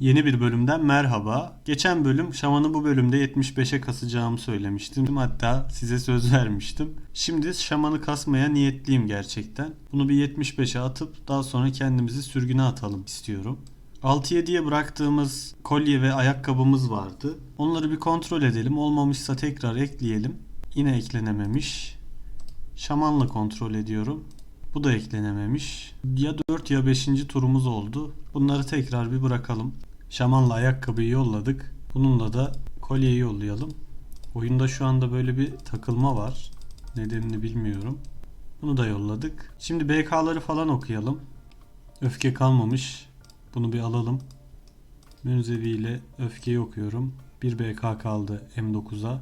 Yeni bir bölümden merhaba. Geçen bölüm şamanı bu bölümde 75'e kasacağımı söylemiştim. Hatta size söz vermiştim. Şimdi şamanı kasmaya niyetliyim gerçekten. Bunu bir 75'e atıp daha sonra kendimizi sürgüne atalım istiyorum. 6-7'ye bıraktığımız kolye ve ayakkabımız vardı. Onları bir kontrol edelim. Olmamışsa tekrar ekleyelim. Yine eklenememiş. Şamanla kontrol ediyorum. Bu da eklenememiş. Ya 4 ya 5. turumuz oldu. Bunları tekrar bir bırakalım. Şamanla ayakkabıyı yolladık. Bununla da kolyeyi yollayalım. Oyunda şu anda böyle bir takılma var. Nedenini bilmiyorum. Bunu da yolladık. Şimdi BK'ları falan okuyalım. Öfke kalmamış. Bunu bir alalım. Münzevi ile öfkeyi okuyorum. Bir BK kaldı M9'a.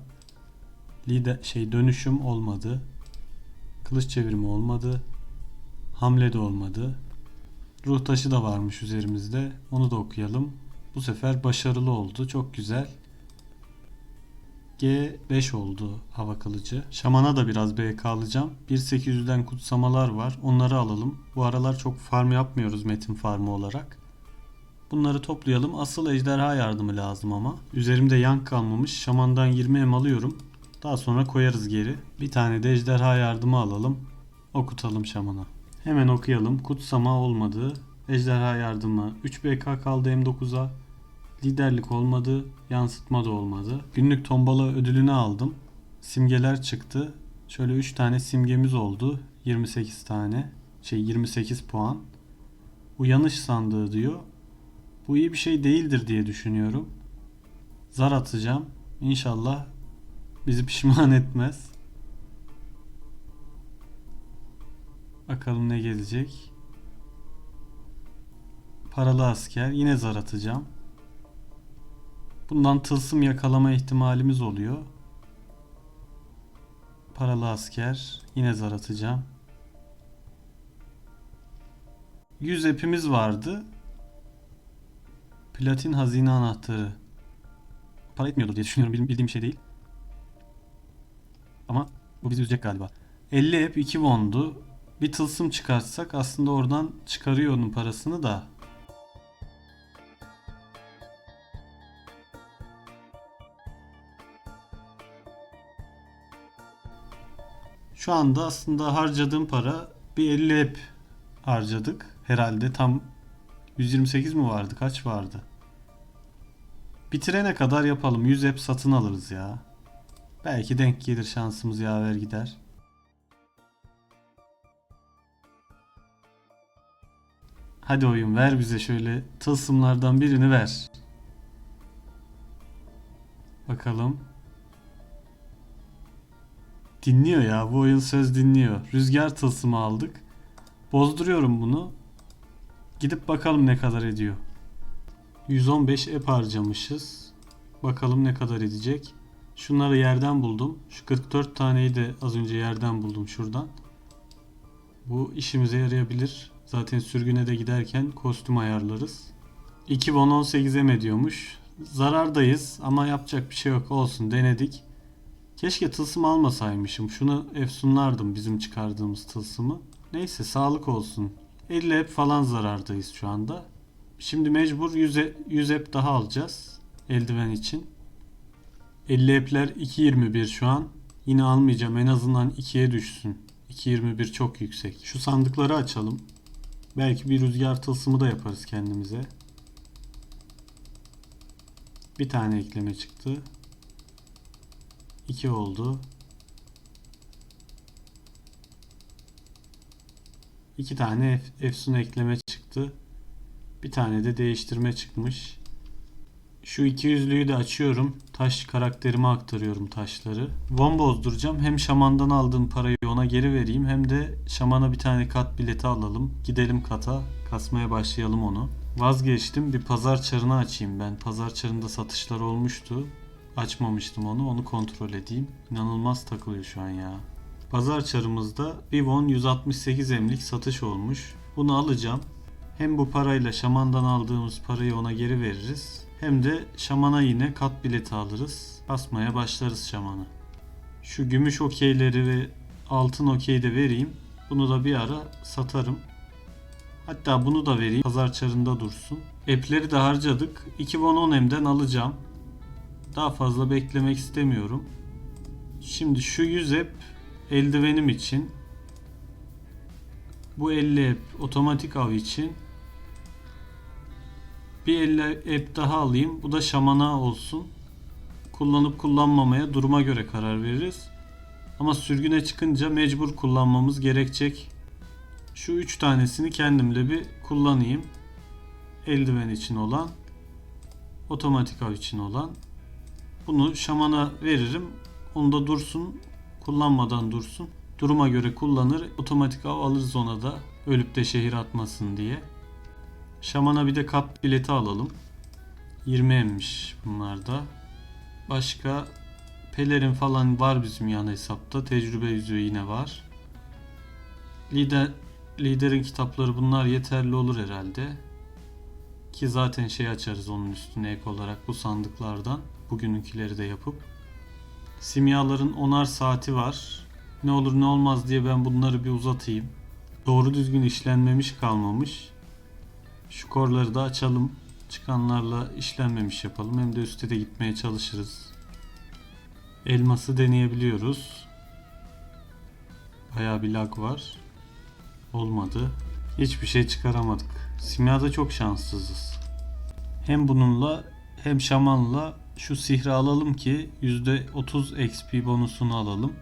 Lider şey dönüşüm olmadı. Kılıç çevirimi olmadı. Hamle de olmadı. Ruh taşı da varmış üzerimizde. Onu da okuyalım. Bu sefer başarılı oldu. Çok güzel. G5 oldu hava kılıcı. Şamana da biraz BK alacağım. 1800'den kutsamalar var. Onları alalım. Bu aralar çok farm yapmıyoruz metin farmı olarak. Bunları toplayalım. Asıl ejderha yardımı lazım ama. Üzerimde yank kalmamış. Şamandan 20 em alıyorum. Daha sonra koyarız geri. Bir tane de ejderha yardımı alalım. Okutalım şamana. Hemen okuyalım. Kutsama olmadı. Ejderha yardımı 3 BK kaldı M9'a. Liderlik olmadı. Yansıtma da olmadı. Günlük tombala ödülünü aldım. Simgeler çıktı. Şöyle 3 tane simgemiz oldu. 28 tane. Şey 28 puan. Uyanış sandığı diyor. Bu iyi bir şey değildir diye düşünüyorum. Zar atacağım. İnşallah bizi pişman etmez. Bakalım ne gelecek. Paralı asker. Yine zar atacağım. Bundan tılsım yakalama ihtimalimiz oluyor. Paralı asker. Yine zar atacağım. 100 epimiz vardı. Platin hazine anahtarı. Para etmiyordur diye düşünüyorum. Bildiğim, şey değil. Ama bu bizi üzecek galiba. 50 ep 2 wondu. Bir tılsım çıkartsak aslında oradan çıkarıyor onun parasını da. Şu anda aslında harcadığım para bir 50 ep harcadık. Herhalde tam 128 mi vardı? Kaç vardı? Bitirene kadar yapalım. 100 ep satın alırız ya. Belki denk gelir şansımız yaver gider. Hadi oyun ver bize şöyle tılsımlardan birini ver. Bakalım. Dinliyor ya bu oyun söz dinliyor. Rüzgar tılsımı aldık. Bozduruyorum bunu. Gidip bakalım ne kadar ediyor. 115 ep harcamışız. Bakalım ne kadar edecek. Şunları yerden buldum. Şu 44 taneyi de az önce yerden buldum şuradan. Bu işimize yarayabilir. Zaten sürgüne de giderken kostüm ayarlarız. 2 won 18 em ediyormuş. Zarardayız ama yapacak bir şey yok. Olsun denedik. Keşke tılsım almasaymışım. Şunu efsunlardım bizim çıkardığımız tılsımı. Neyse sağlık olsun. 50 ep falan zarardayız şu anda. Şimdi mecbur 100, e- 100 ep daha alacağız. Eldiven için. 50 epler 2.21 şu an. Yine almayacağım. En azından 2'ye düşsün. 2.21 çok yüksek. Şu sandıkları açalım. Belki bir rüzgar tılsımı da yaparız kendimize. Bir tane ekleme çıktı. 2 oldu. İki tane ef- efsun ekleme çıktı. Bir tane de değiştirme çıkmış. Şu iki yüzlüğü de açıyorum. Taş karakterime aktarıyorum taşları. Von bozduracağım. Hem şamandan aldığım parayı ona geri vereyim. Hem de şamana bir tane kat bileti alalım. Gidelim kata. Kasmaya başlayalım onu. Vazgeçtim. Bir pazar çarını açayım ben. Pazar çarında satışlar olmuştu. Açmamıştım onu. Onu kontrol edeyim. İnanılmaz takılıyor şu an ya. Pazar çarımızda bir won 168 emlik satış olmuş. Bunu alacağım. Hem bu parayla şamandan aldığımız parayı ona geri veririz. Hem de şamana yine kat bileti alırız. Basmaya başlarız şamanı. Şu gümüş okeyleri ve altın okeyi de vereyim. Bunu da bir ara satarım. Hatta bunu da vereyim. Pazar çarında dursun. App'leri de harcadık. 2 won 10 M'den alacağım. Daha fazla beklemek istemiyorum. Şimdi şu 100 app eldivenim için. Bu 50 app otomatik av için. Bir 50 app daha alayım. Bu da şamana olsun. Kullanıp kullanmamaya duruma göre karar veririz. Ama sürgüne çıkınca mecbur kullanmamız gerekecek. Şu üç tanesini kendimle bir kullanayım. Eldiven için olan, otomatik av için olan. Bunu şamana veririm. Onu da dursun. Kullanmadan dursun. Duruma göre kullanır. Otomatik av alırız ona da. Ölüp de şehir atmasın diye. Şamana bir de kap bileti alalım. 20 emmiş bunlar da. Başka pelerin falan var bizim yan hesapta. Tecrübe yüzüğü yine var. Lider liderin kitapları bunlar yeterli olur herhalde. Ki zaten şey açarız onun üstüne ek olarak bu sandıklardan. Bugününkileri de yapıp. Simyaların onar saati var. Ne olur ne olmaz diye ben bunları bir uzatayım. Doğru düzgün işlenmemiş kalmamış. Şu korları da açalım. Çıkanlarla işlenmemiş yapalım. Hem de üstte de gitmeye çalışırız. Elması deneyebiliyoruz. Bayağı bir lag var. Olmadı. Hiçbir şey çıkaramadık. Simyada çok şanssızız. Hem bununla hem şamanla şu sihri alalım ki %30 XP bonusunu alalım.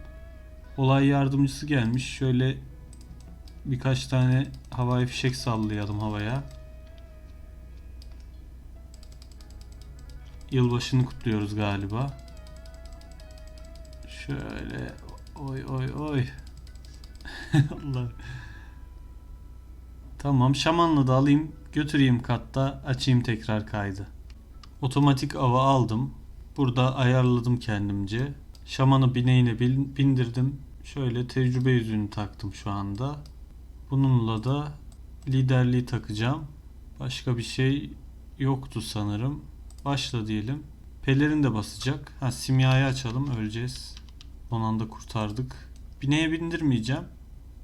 Olay yardımcısı gelmiş. Şöyle birkaç tane havai fişek sallayalım havaya. Yılbaşını kutluyoruz galiba. Şöyle oy oy oy. Allah. Tamam şamanla da alayım götüreyim katta açayım tekrar kaydı. Otomatik ava aldım. Burada ayarladım kendimce. Şamanı bineğine bin- bindirdim. Şöyle tecrübe yüzüğünü taktım şu anda. Bununla da liderliği takacağım. Başka bir şey yoktu sanırım. Başla diyelim. Pelerin de basacak. Ha simyayı açalım öleceğiz. Son anda kurtardık. Bineğe bindirmeyeceğim.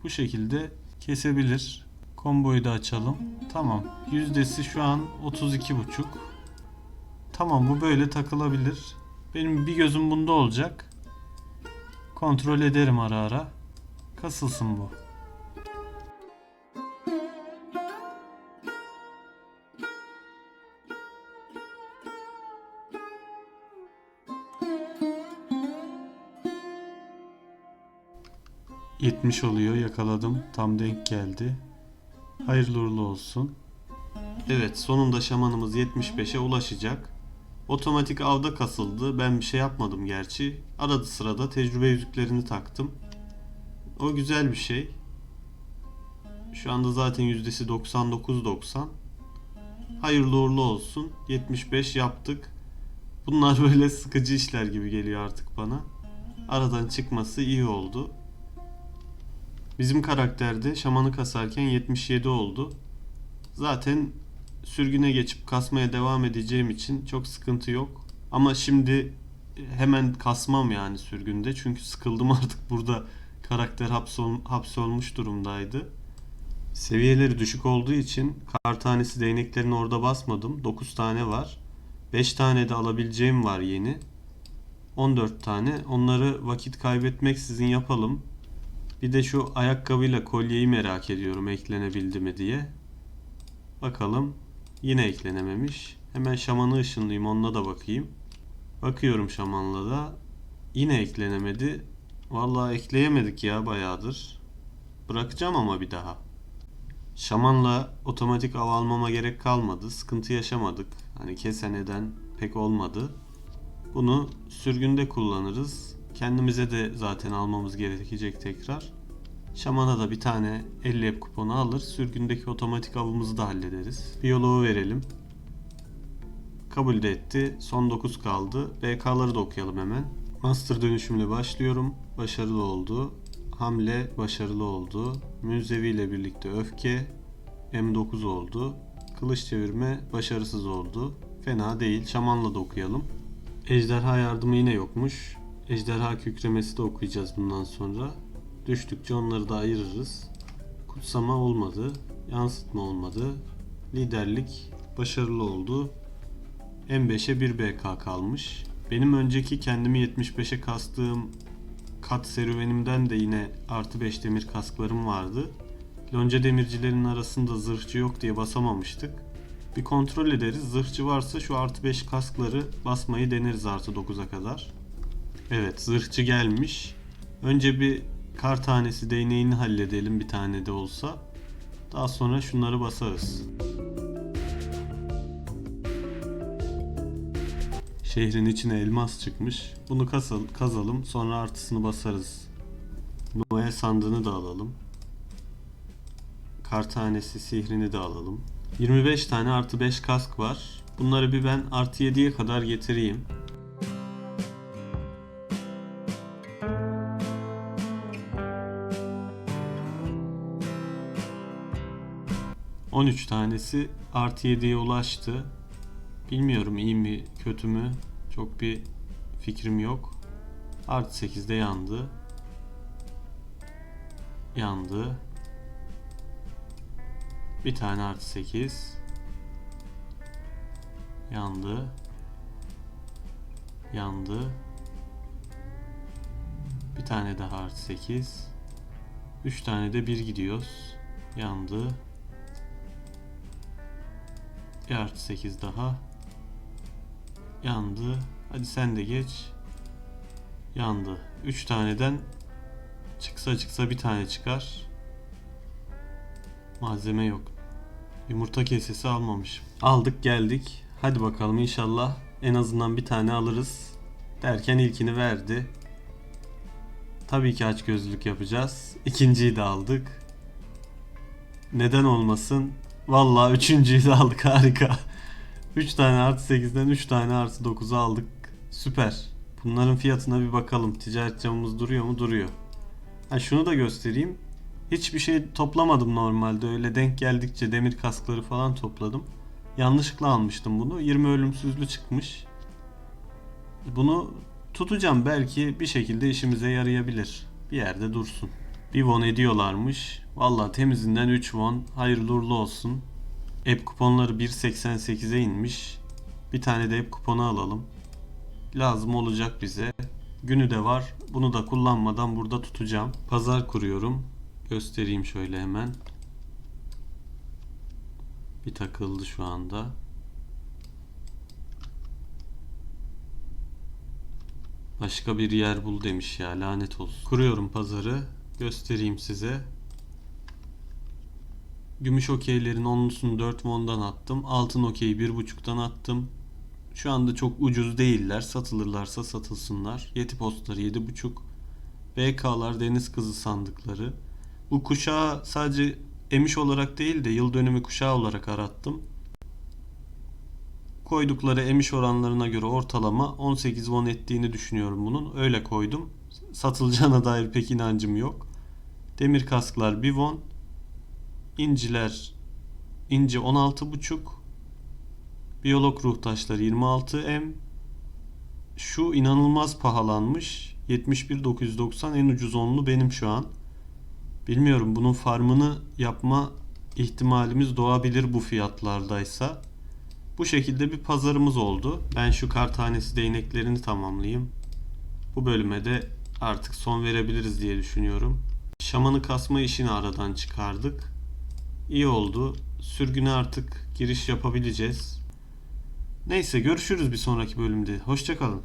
Bu şekilde kesebilir. Komboyu da açalım. Tamam. Yüzdesi şu an 32,5. Tamam bu böyle takılabilir. Benim bir gözüm bunda olacak. Kontrol ederim ara ara. Kasılsın bu. ...70 oluyor yakaladım tam denk geldi. Hayırlı uğurlu olsun. Evet sonunda şamanımız 75'e ulaşacak. Otomatik avda kasıldı. Ben bir şey yapmadım gerçi. Arada sırada tecrübe yüzüklerini taktım. O güzel bir şey. Şu anda zaten yüzdesi 99-90. Hayırlı uğurlu olsun. 75 yaptık. Bunlar böyle sıkıcı işler gibi geliyor artık bana. Aradan çıkması iyi oldu. Bizim karakterde şamanı kasarken 77 oldu. Zaten sürgüne geçip kasmaya devam edeceğim için çok sıkıntı yok. Ama şimdi hemen kasmam yani sürgünde. Çünkü sıkıldım artık burada karakter hapsol, hapsolmuş durumdaydı. Seviyeleri düşük olduğu için kar tanesi değneklerini orada basmadım. 9 tane var. 5 tane de alabileceğim var yeni. 14 tane. Onları vakit kaybetmeksizin yapalım. Bir de şu ayakkabıyla kolyeyi merak ediyorum eklenebildi mi diye. Bakalım. Yine eklenememiş. Hemen şamanı ışınlayayım onunla da bakayım. Bakıyorum şamanla da. Yine eklenemedi. Vallahi ekleyemedik ya bayağıdır. Bırakacağım ama bir daha. Şamanla otomatik av almama gerek kalmadı. Sıkıntı yaşamadık. Hani kesen eden pek olmadı. Bunu sürgünde kullanırız. Kendimize de zaten almamız gerekecek tekrar. Şaman'a da bir tane 50 ep kuponu alır. Sürgündeki otomatik avımızı da hallederiz. Biyoloğu verelim. Kabul de etti. Son 9 kaldı. BK'ları da okuyalım hemen. Master dönüşümle başlıyorum. Başarılı oldu. Hamle başarılı oldu. Müzevi ile birlikte öfke. M9 oldu. Kılıç çevirme başarısız oldu. Fena değil. Şamanla da okuyalım. Ejderha yardımı yine yokmuş. Ejderha kükremesi de okuyacağız bundan sonra. Düştükçe onları da ayırırız. Kutsama olmadı. Yansıtma olmadı. Liderlik başarılı oldu. M5'e 1 BK kalmış. Benim önceki kendimi 75'e kastığım kat serüvenimden de yine artı 5 demir kasklarım vardı. Lonca demircilerin arasında zırhçı yok diye basamamıştık. Bir kontrol ederiz. Zırhçı varsa şu artı 5 kaskları basmayı deneriz artı 9'a kadar. Evet zırhçı gelmiş. Önce bir kar tanesi değneğini halledelim bir tane de olsa. Daha sonra şunları basarız. Şehrin içine elmas çıkmış. Bunu kazalım sonra artısını basarız. Noel sandığını da alalım. Kar tanesi sihrini de alalım. 25 tane artı 5 kask var. Bunları bir ben artı 7'ye kadar getireyim. ...13 tanesi artı 7'ye ulaştı. Bilmiyorum iyi mi kötü mü çok bir fikrim yok. Artı 8'de yandı. Yandı. Bir tane artı 8. Yandı. Yandı. Bir tane daha artı 8. 3 tane de 1 gidiyoruz. Yandı. Bir artı 8 daha. Yandı. Hadi sen de geç. Yandı. 3 taneden çıksa çıksa bir tane çıkar. Malzeme yok. Yumurta kesesi almamışım. Aldık geldik. Hadi bakalım inşallah en azından bir tane alırız. Derken ilkini verdi. Tabii ki aç gözlülük yapacağız. İkinciyi de aldık. Neden olmasın? Vallahi üçüncüyü de aldık harika. 3 tane artı 8'den 3 tane artı 9'u aldık. Süper. Bunların fiyatına bir bakalım. Ticaret camımız duruyor mu? Duruyor. Ha şunu da göstereyim. Hiçbir şey toplamadım normalde. Öyle denk geldikçe demir kaskları falan topladım. Yanlışlıkla almıştım bunu. 20 ölümsüzlü çıkmış. Bunu tutacağım. Belki bir şekilde işimize yarayabilir. Bir yerde dursun. Bir won ediyorlarmış. Valla temizinden 3 won. Hayırlı uğurlu olsun. App kuponları 1.88'e inmiş. Bir tane de app kuponu alalım. Lazım olacak bize. Günü de var. Bunu da kullanmadan burada tutacağım. Pazar kuruyorum. Göstereyim şöyle hemen. Bir takıldı şu anda. Başka bir yer bul demiş ya lanet olsun. Kuruyorum pazarı. Göstereyim size. Gümüş okeylerin onlusunu 4 won'dan attım. Altın okeyi 1.5'tan attım. Şu anda çok ucuz değiller. Satılırlarsa satılsınlar. Yeti postları 7.5. BK'lar deniz kızı sandıkları. Bu kuşağı sadece emiş olarak değil de yıl dönümü kuşağı olarak arattım. Koydukları emiş oranlarına göre ortalama 18 won ettiğini düşünüyorum bunun. Öyle koydum. Satılacağına dair pek inancım yok. Demir kasklar 1 won. İnciler inci 16,5 Biyolog ruh taşları 26M Şu inanılmaz pahalanmış 71.990 en ucuz onlu benim şu an. Bilmiyorum bunun farmını yapma ihtimalimiz doğabilir bu fiyatlardaysa. Bu şekilde bir pazarımız oldu. Ben şu kar tanesi değneklerini tamamlayayım. Bu bölüme de artık son verebiliriz diye düşünüyorum Şamanı kasma işini aradan çıkardık İyi oldu. Sürgüne artık giriş yapabileceğiz. Neyse görüşürüz bir sonraki bölümde. Hoşçakalın.